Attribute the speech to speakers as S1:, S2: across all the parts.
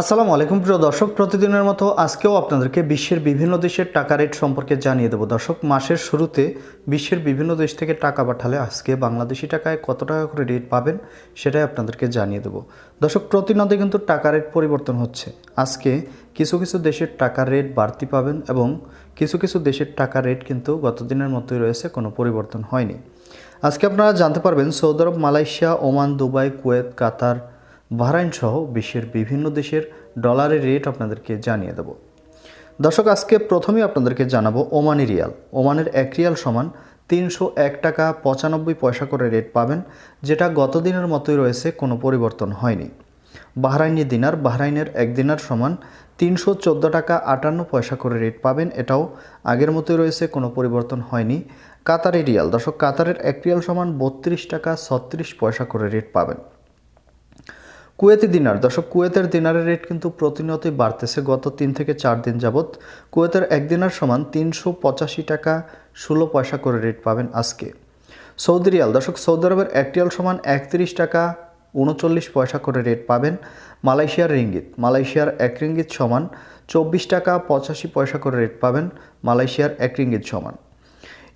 S1: আসসালামু আলাইকুম প্রিয় দর্শক, প্রতিদিনের মতো আজকেও আপনাদেরকে বিশ্বের বিভিন্ন দেশের টাকা রেট সম্পর্কে জানিয়ে দেবো। দর্শক, মাসের শুরুতে বিশ্বের বিভিন্ন দেশ থেকে টাকা পাঠালে আজকে বাংলাদেশি টাকায় কত টাকা করে রেট পাবেন সেটাই আপনাদেরকে জানিয়ে দেবো। দর্শক প্রতিনিয়ত কিন্তু টাকা রেট পরিবর্তন হচ্ছে। আজকে কিছু কিছু দেশের টাকার রেট বাড়তি পাবেন এবং কিছু কিছু দেশের টাকার রেট কিন্তু গত দিনের মতোই রয়েছে, কোনো পরিবর্তন হয়নি। আজকে আপনারা জানতে পারবেন সৌদি আরব, Malaysia, Oman, Dubai, Kuwait, Qatar Bahrain সহ বিশ্বের বিভিন্ন দেশের ডলারের রেট আপনাদেরকে জানিয়ে দেব। দর্শক, আজকে প্রথমেই আপনাদেরকে জানাব ওমানি রিয়াল। ওমানের এক রিয়াল সমান তিনশো এক টাকা পঁচানব্বই পয়সা করে রেট পাবেন, যেটা গত দিনের মতোই রয়েছে, কোনো পরিবর্তন হয়নি। বাহরাইনি দিনার, বাহরাইনের এক দিনার সমান তিনশো চোদ্দ টাকা আটান্ন পয়সা করে রেট পাবেন, এটাও আগের মতোই রয়েছে, কোনো পরিবর্তন হয়নি। কাতারি রিয়াল, দর্শক, কাতারের এক রিয়াল সমান বত্রিশ টাকা ছত্রিশ পয়সা করে রেট পাবেন। কুয়েতি দিনার দর্শক, কুয়েতের দিনারের রেট কিন্তু প্রতিনিয়তই বাড়তেছে। গত তিন থেকে চার দিন যাবৎ কুয়েতের এক দিনার সমান তিনশো পঁচাশি টাকা ষোলো পয়সা করে রেট পাবেন আজকে। Saudi Real. দর্শক, সৌদি আরবের এক রিয়াল সমান একত্রিশ টাকা উনচল্লিশ পয়সা করে রেট পাবেন মালয়েশিয়ার রিঙ্গিত। মালয়েশিয়ার এক রিঙ্গিত সমান চব্বিশ টাকা পঁচাশি পয়সা করে রেট পাবেন মালয়েশিয়ার এক রিঙ্গিত সমান।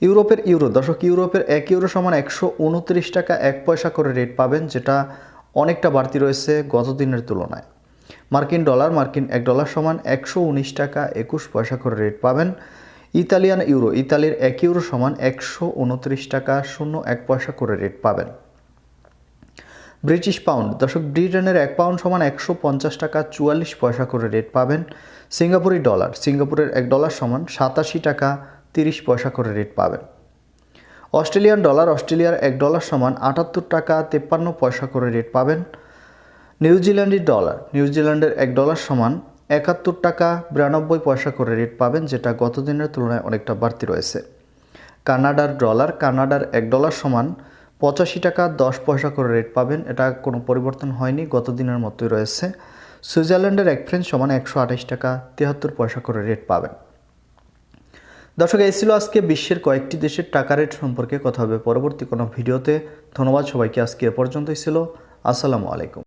S1: ইউরোপের ইউরো। দর্শক, ইউরোপের এক ইউরো সমান একশো উনত্রিশ টাকা এক পয়সা করে রেট পাবেন, যেটা অনেকটা বাড়তি রয়েছে গত দিনের তুলনায়। মার্কিন ডলার, মার্কিন এক ডলার সমান একশো উনিশ টাকা একুশ পয়সা করে রেট পাবেন। ইতালিয়ান ইউরো, ইতালির এক ইউরো সমান একশো উনত্রিশ টাকা শূন্য এক পয়সা করে রেট পাবেন। ব্রিটিশ পাউন্ড, দর্শক, ব্রিটেনের এক পাউন্ড সমান একশো পঞ্চাশ টাকা চুয়াল্লিশ পয়সা করে রেট পাবেন। সিঙ্গাপুরি ডলার, সিঙ্গাপুরের এক ডলার সমান সাতাশি টাকা তিরিশ পয়সা করে রেট পাবেন। অস্ট্রেলিয়ান ডলার, অস্ট্রেলিয়ার এক ডলার সমান আটাত্তর টাকা তেপ্পান্ন পয়সা করে রেট পাবেন। নিউজিল্যান্ডের ডলার নিউজিল্যান্ডের এক ডলার সমান একাত্তর টাকা বিরানব্বই পয়সা করে রেট পাবেন, যেটা গত দিনের তুলনায় অনেকটা বাড়তি রয়েছে। কানাডার ডলার, কানাডার এক ডলার সমান পঁচাশি টাকা দশ পয়সা করে রেট পাবেন, এটা কোনো পরিবর্তন হয়নি গত দিনের মতোই রয়েছে। সুইজারল্যান্ডের এক ফ্রেন্স সমান একশো আঠাশ টাকা তিয়াত্তর পয়সা করে রেট পাবেন। দর্শক, এই ছিল আজকে বিশ্বের কয়েকটি দেশের টাকা রেট সম্পর্কে কথা হবে পরবর্তী কোনো ভিডিওতে। ধন্যবাদ সবাইকে, আজকে এ পর্যন্তই ছিল। আসসালামু আলাইকুম।